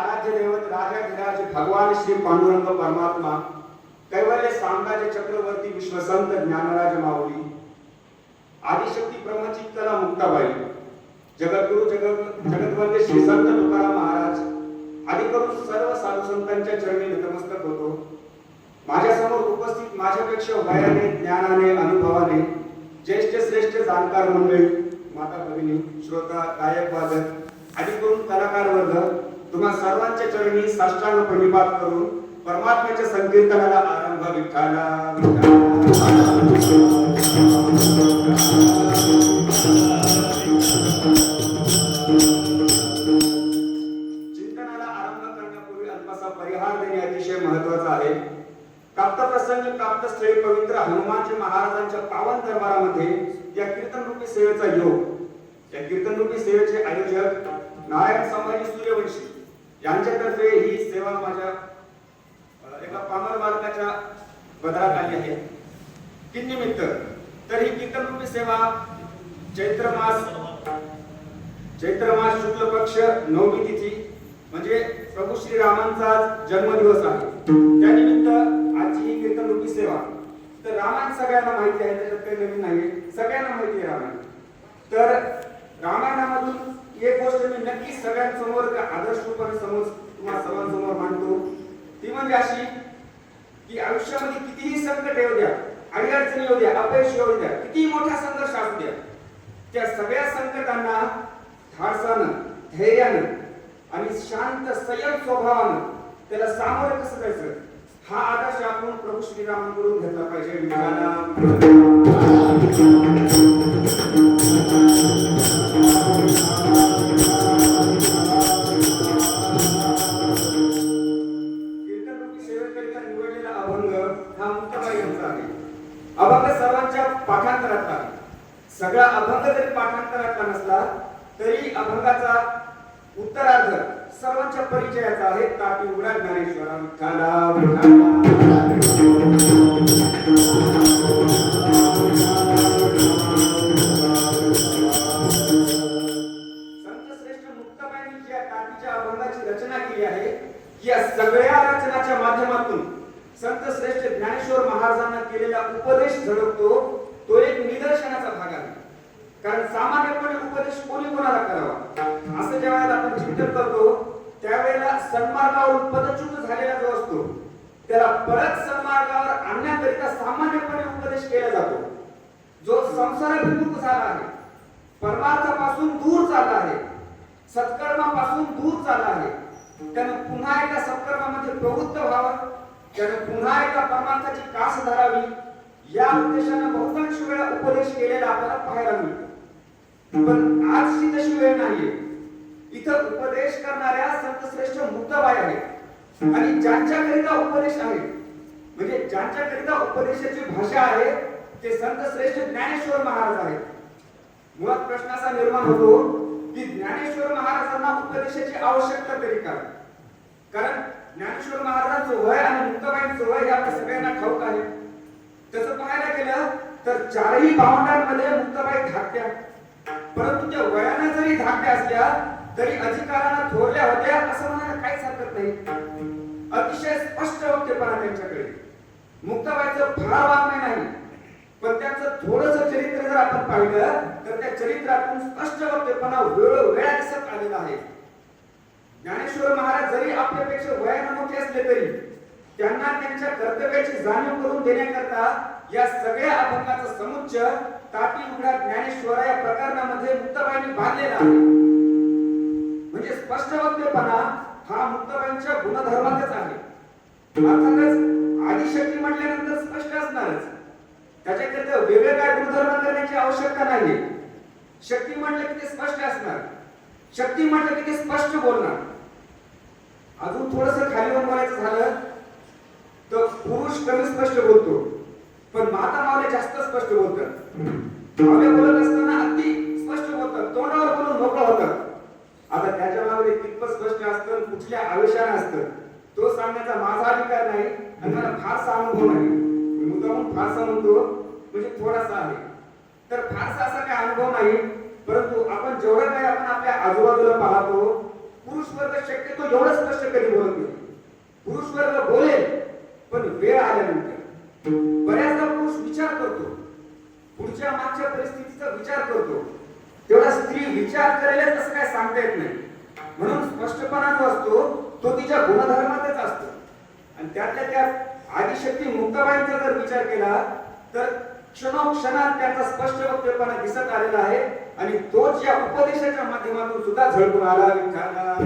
आराध्य दैवत राजाधिराज भगवान श्री पांडुरंग परमात्मा कैवल्य साम्राज्य चक्रवर्ती विश्वसंत ज्ञानराज माऊली आदिशक्ती ब्रह्मचित्तला मुक्ताबाई जगद्गुरु जगत जगतवंदे श्री संत तुकाराम महाराज आदी करून सर्व साधू संतांच्या चरणी नतमस्तक होतो. माझ्यासमोर उपस्थित माझ्यापेक्षा वयाने ज्ञानाने अनुभवाने ज्येष्ठ श्रेष्ठ जाणकार मंडळी माता भगिनी श्रोता गायक वादक आदी करून कलाकार वर्ग तुम्हा सर्वांच्या चरणी साष्टांग प्रणिपात करून परमात्म्याच्या संकीर्तनाला आरंभ विठाला चिंतनाला आरंभ परिहार देणे अतिशय महत्त्वाचा आहे. प्राप्त प्रसंगी प्राप्त स्थळी पवित्र हनुमानजी महाराजांच्या पावन दरबारामध्ये या कीर्तन रूपी सेवेचा योग. या कीर्तन रूपी सेवेचे आयोजक नारायण संभाजी सूर्यवंशी. यांच्यातर्फे ही सेवा माझ्या एका पामर मार्गाच्या बदरात आली आहे. की निमित्त? तर ही कीर्तनरूपी सेवा चैत्र मास चैत्र मास शुक्ल पक्ष नवमी तिथी म्हणजे प्रभू श्री रामांचा जन्मदिवस आहे. त्यानिमित्त आजची ही कीर्तनरूपी सेवा. तर रामायण सगळ्यांना माहिती आहे त्याच्यात काही नवीन नाही सगळ्यांना माहिती आहे रामायण. तर रामायणामधून एक गोष्ट मी नक्की सगळ्यांसमोर आदर्श रूपाने समोर तुम्हाला सर्वांसमोर मांडतो. ती म्हणजे अशी की आयुष्यामध्ये कितीही संकट येऊ द्या अडीअडचणी येऊ द्या अपयश येऊ द्या कितीही मोठा संघर्ष असू द्या त्या सगळ्या संकटांना धाडसानं धैर्यानं आणि शांत संयम स्वभावानं त्याला सामोरं कसं जायचं? हा आदर्श आपण प्रभू श्रीरामांकडून घेतला पाहिजे. सगळा अभंग जरी पाठांतरातला नसला तरी अभंगाचा उत्तरार्ध सर्वांच्या परिचयाचा आहे तापी उघडा ज्ञानेश्वरा विठ्ठला विठ्ठला. संत श्रेष्ठ मुक्ताबाईंनी जी या अभंगाची रचना केली आहे या सगळ्या रचनाच्या माध्यमातून संत श्रेष्ठ ज्ञानेश्वर महाराजांना केलेला उपदेश झळकतो तो एक निदर्शनाचा भाग आहे. कारण सामान्यपणे उपदेश कोणी कोणाला करावा? असं ज्या वेळेला आपण चिंतन करतो त्यावेळेला सन्मार्गावर पदच्युत झालेला जो असतो त्याला परत सन्मार्गावर आणण्याकरिता सामान्यपणे उपदेश केला जातो. जो संसाराभिमुख झाला आहे परमार्थापासून दूर चालला आहे सत्कर्मापासून दूर चालला आहे त्यानं पुन्हा एकदा सत्कर्मामध्ये प्रवृत्त व्हावं त्यानं पुन्हा एकदा परमार्थाची कास धरावी या उद्देशानं बहुतांश उपदेश केलेला आपल्याला पाहायला मिळतो. पण आजची तशी वेळ नाहीये. इथं उपदेश करणाऱ्या संतश्रेष्ठ मुक्ताबाई आहेत. आणि ज्यांच्याकरिता उपदेश आहे म्हणजे ज्यांच्याकरिता उपदेशाची भाषा आहे ते संत श्रेष्ठ ज्ञानेश्वर महाराज आहेत. मुळात प्रश्न असा निर्माण होतो की ज्ञानेश्वर महाराजांना उपदेशाची आवश्यकता तरी काय? कारण ज्ञानेश्वर महाराजांचं वय आणि मुक्ताबाईंचं वय हे आपल्या सगळ्यांना ठाऊक आहे. तसं पाहायला गेलं तर चारही भावंडांमध्ये मुक्ताबाई धाकट्या. परंतु त्या वयाने जरी धाकट्या असल्या तरी अधिकारानं थोरल्या होत्या असं म्हणायला काहीच हरकत नाही. अतिशय स्पष्ट वक्तेपणा त्यांच्याकडे. मुक्ताबाईचं फार वाङ्मय नाही. पण त्यांचं थोडस चरित्र जर आपण पाहिलं तर त्या चरित्रातून स्पष्ट वक्तेपणा वेळोवेळा दिसत आलेला आहे. ज्ञानेश्वर महाराज जरी आपल्यापेक्षा वयाने मोठे असले तरी त्यांना त्यांच्या कर्तव्याची जाणीव करून देण्याकरता या सगळ्या अभंगाचं समुच्च तापी उघडा ज्ञानेश्वर या प्रकरणामध्ये मुक्ताबाईंनी बांधलेला आहे. म्हणजे स्पष्ट वक्तेपणा हा मुक्ताबाईंच्या गुणधर्मातच आहे. अर्थातच आदिशक्ती म्हटल्यानंतर स्पष्ट असणारच. त्याच्याकरिता वेगळे काय गुणधर्म करण्याची आवश्यकता नाहीये. शक्ती म्हटलं की ते स्पष्ट असणार. शक्ती म्हटलं की ते स्पष्ट बोलणार. अजून थोडस खालीवर बोलायचं झालं तर पुरुष कमी स्पष्ट बोलतो. जास्त स्पष्ट बोलतात. मावल्या बोलत असताना अगदी स्पष्ट बोलतात. तोंडावर बोलून मोकळं होतात. आता त्याच्यामागे कितपत स्पष्ट असतं कुठल्या आवेशाने असतं. तो सांगण्याचा माझा अधिकार नाही आणि मला फारसा अनुभव नाही. मी फारसा म्हणतो म्हणजे थोडासा आहे. तर फारसा असा काही अनुभव नाही परंतु आपण जेवढं काही आपण आपल्या आजूबाजूला पाहतो पुरुष वर्ग शक्यतो एवढं स्पष्ट कधी बोलत नाही. पुरुष वर्ग बोलेल पण वेळ आल्यानंतर. पुढच्या मागच्या परिस्थितीचा विचार करतो. तेवढा स्त्री विचार करेलच असं काय सांगता येत नाही. म्हणून स्पष्टपणा जो असतो तो तिच्या गुणधर्मातच असतो. आणि त्यातल्या त्यात आदिशक्ती मुक्ताबाईंचा जर विचार केला तर क्षणोक्षणात त्याचा स्पष्ट वक्तव्यपणा दिसत आलेला आहे आणि तोच या उपदेशाच्या माध्यमातून सुद्धा झळकून आला विठ्ठला